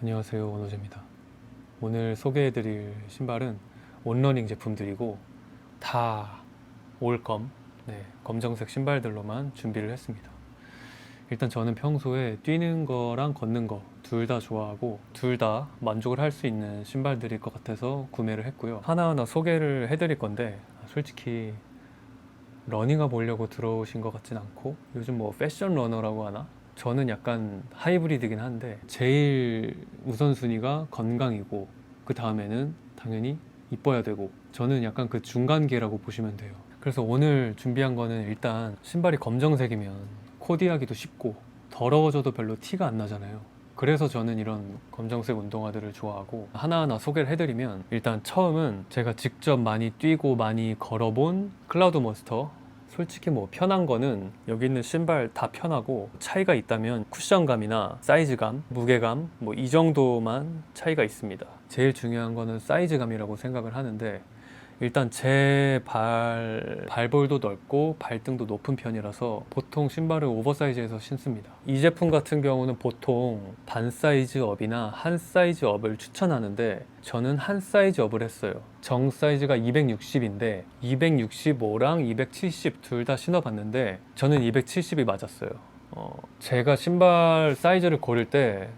안녕하세요 원호재입니다. 오늘 소개해드릴 신발은 온러닝 제품들이고 다 올검 네, 검정색 신발들로만 준비를 했습니다. 일단 저는 평소에 뛰는 거랑 걷는 거 둘 다 좋아하고 둘 다 만족을 할 수 있는 신발들일 것 같아서 구매를 했고요. 하나하나 소개를 해드릴 건데 솔직히 러닝화 보려고 들어오신 것 같진 않고 요즘 뭐 패션 러너라고 하나 저는 약간 하이브리드긴 한데 제일 우선순위가 건강이고 그 다음에는 당연히 이뻐야 되고 저는 약간 그 중간계라고 보시면 돼요. 그래서 오늘 준비한 거는 일단 신발이 검정색이면 코디하기도 쉽고 더러워져도 별로 티가 안 나잖아요. 그래서 저는 이런 검정색 운동화들을 좋아하고 하나하나 소개를 해드리면 일단 처음은 제가 직접 많이 뛰고 많이 걸어본 클라우드 몬스터 솔직히 뭐 편한 거는 여기 있는 신발 다 편하고 차이가 있다면 쿠션감이나 사이즈감, 무게감 뭐 이 정도만 차이가 있습니다. 제일 중요한 거는 사이즈감이라고 생각을 하는데 일단 제 발 발볼도 넓고 발등도 높은 편이라서 보통 신발을 오버사이즈해서 신습니다. 이 제품 같은 경우는 보통 반 사이즈 업이나 한 사이즈 업을 추천하는데 저는 한 사이즈 업을 했어요. 정 사이즈가 260인데 265랑 270 둘 다 신어봤는데 저는 270이 맞았어요. 어, 제가 신발 사이즈를 고를 때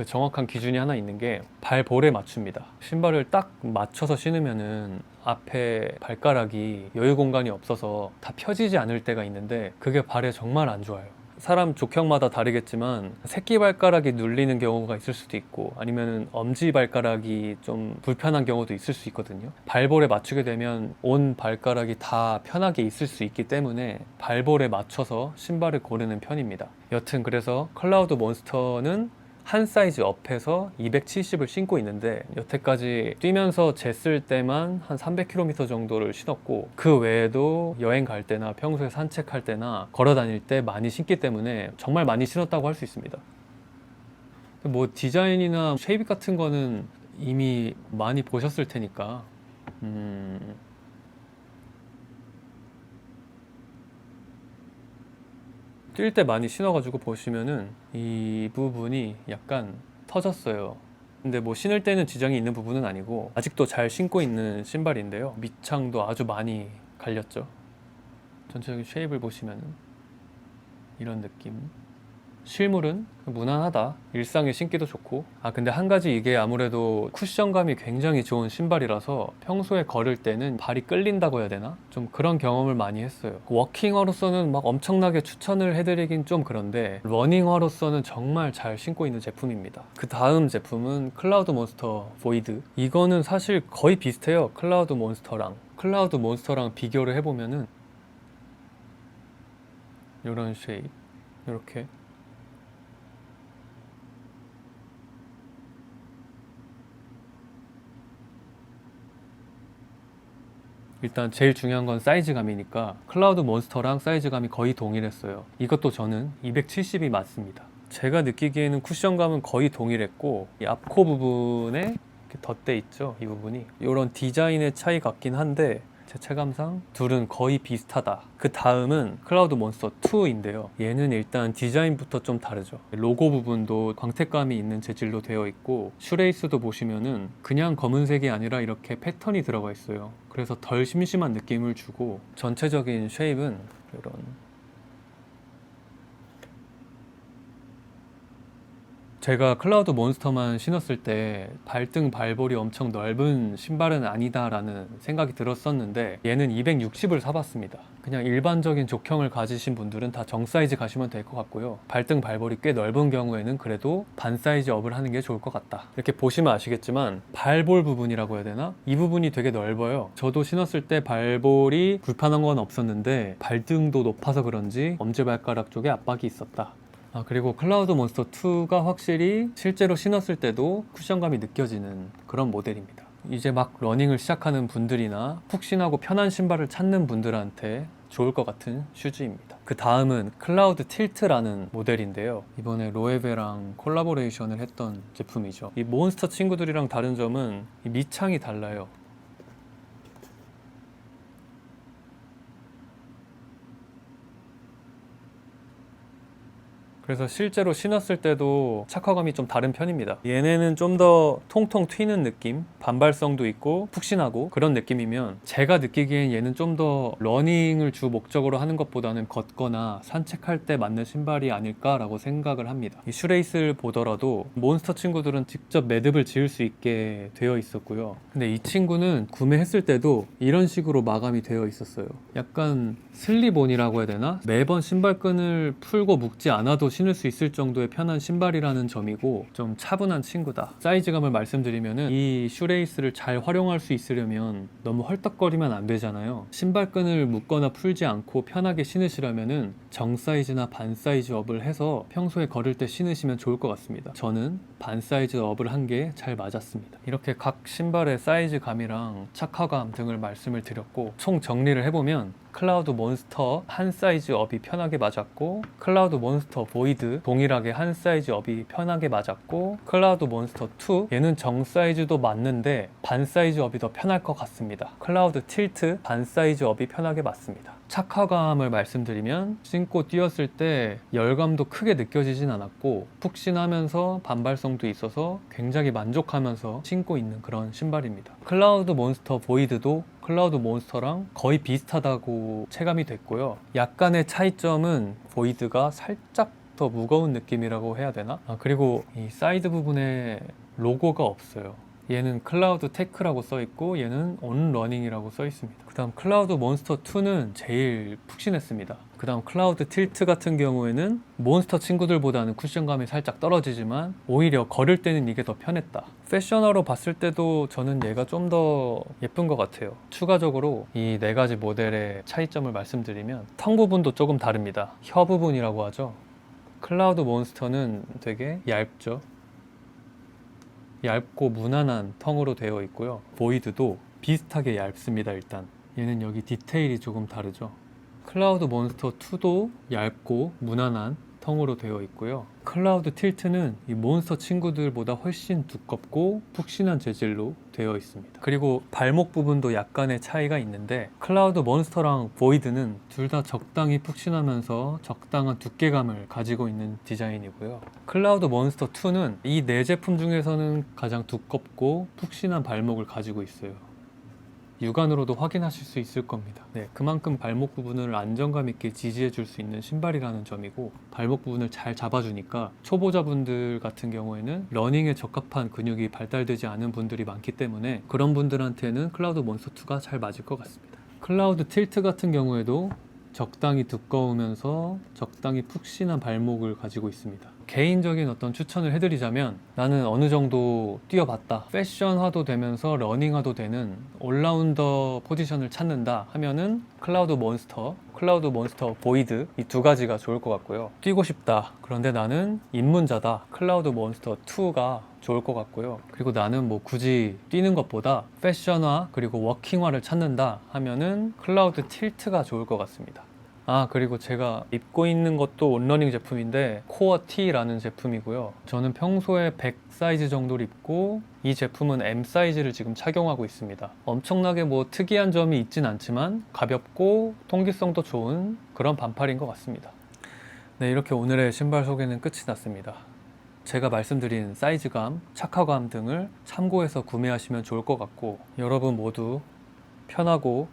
그 정확한 기준이 하나 있는 게 발볼에 맞춥니다. 신발을 딱 맞춰서 신으면은 앞에 발가락이 여유 공간이 없어서 다 펴지지 않을 때가 있는데 그게 발에 정말 안 좋아요. 사람 족형마다 다르겠지만 새끼 발가락이 눌리는 경우가 있을 수도 있고 아니면 엄지 발가락이 좀 불편한 경우도 있을 수 있거든요. 발볼에 맞추게 되면 온 발가락이 다 편하게 있을 수 있기 때문에 발볼에 맞춰서 신발을 고르는 편입니다. 여튼 그래서 클라우드 몬스터는 한 사이즈 업해서 270을 신고 있는데 여태까지 뛰면서 쟀을 때만 한 300km 정도를 신었고 그 외에도 여행 갈 때나 평소에 산책할 때나 걸어 다닐 때 많이 신기 때문에 정말 많이 신었다고 할 수 있습니다. 뭐 디자인이나 쉐입 같은 거는 이미 많이 보셨을 테니까 음, 뛸 때 많이 신어가지고 보시면은 이 부분이 약간 터졌어요. 근데 뭐 신을 때는 지장이 있는 부분은 아니고 아직도 잘 신고 있는 신발인데요. 밑창도 아주 많이 갈렸죠. 전체적인 쉐입을 보시면은 이런 느낌. 실물은 무난하다. 일상에 신기도 좋고. 아, 근데 한 가지 이게 아무래도 쿠션감이 굉장히 좋은 신발이라서 평소에 걸을 때는 발이 끌린다고 해야 되나? 좀 그런 경험을 많이 했어요. 워킹화로서는 막 엄청나게 추천을 해드리긴 좀 그런데 러닝화로서는 정말 잘 신고 있는 제품입니다. 그 다음 제품은 클라우드 몬스터 보이드. 이거는 사실 거의 비슷해요. 클라우드 몬스터랑. 클라우드 몬스터랑 비교를 해보면은 이런 쉐입. 이렇게 일단 제일 중요한 건 사이즈감이니까 클라우드 몬스터랑 사이즈감이 거의 동일했어요. 이것도 저는 270이 맞습니다. 제가 느끼기에는 쿠션감은 거의 동일했고 이 앞코 부분에 덧대 있죠. 이 부분이 이런 디자인의 차이 같긴 한데 제 체감상 둘은 거의 비슷하다. 그 다음은 클라우드 몬스터 2인데요. 얘는 일단 디자인부터 좀 다르죠. 로고 부분도 광택감이 있는 재질로 되어 있고 슈레이스도 보시면은 그냥 검은색이 아니라 이렇게 패턴이 들어가 있어요. 그래서 덜 심심한 느낌을 주고 전체적인 쉐입은 이런 제가 클라우드 몬스터만 신었을 때 발등 발볼이 엄청 넓은 신발은 아니다라는 생각이 들었었는데 얘는 260을 사봤습니다. 그냥 일반적인 족형을 가지신 분들은 다 정 사이즈 가시면 될 것 같고요. 발등 발볼이 꽤 넓은 경우에는 그래도 반 사이즈 업을 하는 게 좋을 것 같다. 이렇게 보시면 아시겠지만 발볼 부분이라고 해야 되나? 이 부분이 되게 넓어요. 저도 신었을 때 발볼이 불편한 건 없었는데 발등도 높아서 그런지 엄지발가락 쪽에 압박이 있었다. 아, 그리고 클라우드 몬스터 2가 확실히 실제로 신었을 때도 쿠션감이 느껴지는 그런 모델입니다. 이제 막 러닝을 시작하는 분들이나 푹신하고 편한 신발을 찾는 분들한테 좋을 것 같은 슈즈입니다. 그 다음은 클라우드 틸트라는 모델인데요. 이번에 로에베랑 콜라보레이션을 했던 제품이죠. 이 몬스터 친구들이랑 다른 점은 이 밑창이 달라요. 그래서 실제로 신었을 때도 착화감이 좀 다른 편입니다. 얘네는 좀 더 통통 튀는 느낌, 반발성도 있고 푹신하고 그런 느낌이면 제가 느끼기엔 얘는 좀 더 러닝을 주 목적으로 하는 것보다는 걷거나 산책할 때 맞는 신발이 아닐까라고 생각을 합니다. 이 슈레이스를 보더라도 몬스터 친구들은 직접 매듭을 지을 수 있게 되어 있었고요. 근데 이 친구는 구매했을 때도 이런 식으로 마감이 되어 있었어요. 약간 슬립온이라고 해야 되나? 매번 신발끈을 풀고 묶지 않아도 신을 수 있을 정도의 편한 신발이라는 점이고 좀 차분한 친구다. 사이즈감을 말씀드리면은 이 슈레이스를 잘 활용할 수 있으려면 너무 헐떡거리면 안 되잖아요. 신발끈을 묶거나 풀지 않고 편하게 신으시려면은 정 사이즈나 반 사이즈 업을 해서 평소에 걸을 때 신으시면 좋을 것 같습니다. 저는 반 사이즈 업을 한 게 잘 맞았습니다. 이렇게 각 신발의 사이즈감이랑 착화감 등을 말씀을 드렸고 총 정리를 해보면 클라우드 몬스터 한 사이즈 업이 편하게 맞았고 클라우드 몬스터 보이드 동일하게 한 사이즈 업이 편하게 맞았고 클라우드 몬스터 2 얘는 정 사이즈도 맞는데 반 사이즈 업이 더 편할 것 같습니다. 클라우드 틸트 반 사이즈 업이 편하게 맞습니다 착화감을 말씀드리면 신고 뛰었을 때 열감도 크게 느껴지진 않았고 푹신하면서 반발성도 있어서 굉장히 만족하면서 신고 있는 그런 신발입니다 클라우드 몬스터 보이드도 클라우드 몬스터랑 거의 비슷하다고 체감이 됐고요. 약간의 차이점은 보이드가 살짝 더 무거운 느낌이라고 해야 되나? 아, 그리고 이 사이드 부분에 로고가 없어요. 얘는 클라우드 테크라고 써 있고 얘는 온 러닝이라고 써 있습니다. 그다음 클라우드 몬스터 2는 제일 푹신했습니다. 그다음 클라우드 틸트 같은 경우에는 몬스터 친구들보다는 쿠션감이 살짝 떨어지지만 오히려 걸을 때는 이게 더 편했다. 패셔너로 봤을 때도 저는 얘가 좀 더 예쁜 것 같아요. 추가적으로 이 네 가지 모델의 차이점을 말씀드리면 턱 부분도 조금 다릅니다. 혀 부분이라고 하죠. 클라우드 몬스터는 되게 얇죠. 얇고 무난한 텅으로 되어 있고요. 보이드도 비슷하게 얇습니다. 일단 얘는 여기 디테일이 조금 다르죠. 클라우드 몬스터 2도 얇고 무난한 텅으로 되어 있고요. 클라우드 틸트는 이 몬스터 친구들보다 훨씬 두껍고 푹신한 재질로 되어 있습니다. 그리고 발목 부분도 약간의 차이가 있는데 클라우드 몬스터랑 보이드는 둘 다 적당히 푹신하면서 적당한 두께감을 가지고 있는 디자인이고요. 클라우드 몬스터 2는 이 네 제품 중에서는 가장 두껍고 푹신한 발목을 가지고 있어요. 육안으로도 확인하실 수 있을 겁니다. 네, 그만큼 발목 부분을 안정감 있게 지지해 줄 수 있는 신발이라는 점이고 발목 부분을 잘 잡아주니까 초보자분들 같은 경우에는 러닝에 적합한 근육이 발달되지 않은 분들이 많기 때문에 그런 분들한테는 클라우드 몬스터 2가 잘 맞을 것 같습니다. 클라우드 틸트 같은 경우에도 적당히 두꺼우면서 적당히 푹신한 발목을 가지고 있습니다. 개인적인 어떤 추천을 해드리자면 나는 어느 정도 뛰어봤다. 패션화도 되면서 러닝화도 되는 올라운더 포지션을 찾는다 하면은 클라우드 몬스터, 클라우드 몬스터 보이드 이 두 가지가 좋을 것 같고요. 뛰고 싶다. 그런데 나는 입문자다. 클라우드 몬스터 2가 좋을 것 같고요. 그리고 나는 뭐 굳이 뛰는 것보다 패션화 그리고 워킹화를 찾는다 하면은 클라우드 틸트가 좋을 것 같습니다. 아 그리고 제가 입고 있는 것도 온러닝 제품인데 코어 T라는 제품이고요. 저는 평소에 100 사이즈 정도를 입고 이 제품은 M 사이즈를 지금 착용하고 있습니다. 엄청나게 뭐 특이한 점이 있진 않지만 가볍고 통기성도 좋은 그런 반팔인 것 같습니다. 네 이렇게 오늘의 신발 소개는 끝이 났습니다. 제가 말씀드린 사이즈감, 착화감 등을 참고해서 구매하시면 좋을 것 같고 여러분 모두 편하고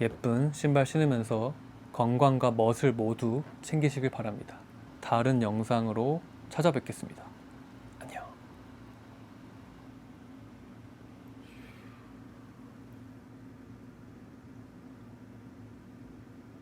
예쁜 신발 신으면서 건강과 멋을 모두 챙기시길 바랍니다. 다른 영상으로 찾아뵙겠습니다.